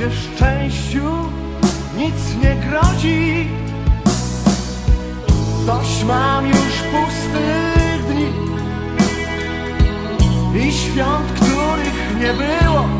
Gdzie szczęściu nic nie grozi. Dość mam już pustych dni i świąt, których nie było.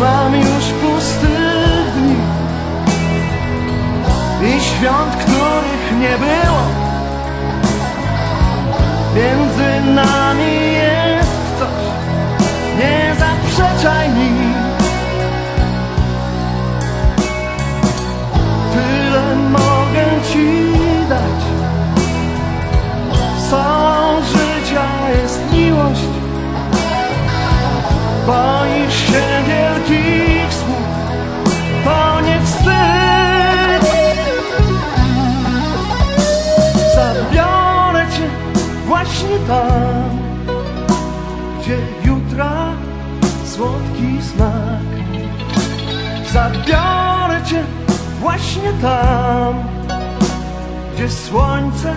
mam już pustych dni i świąt, których nie było. Między nami jest coś, nie zaprzeczaj mi. Tyle mogę ci dać. Solą życia jest miłość. Się wielkich słów, to nie wstyd. Zabiorę cię właśnie tam, gdzie jutra słodki smak. Zabiorę cię właśnie tam, gdzie słońce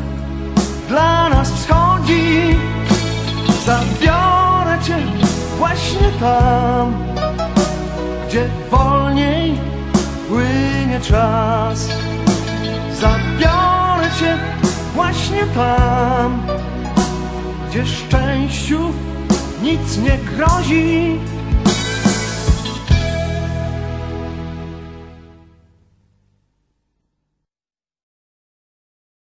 dla nas wschodzi. Zabiorę cię właśnie tam, gdzie wolniej płynie czas. Zabiorę cię właśnie tam, gdzie szczęściu nic nie grozi.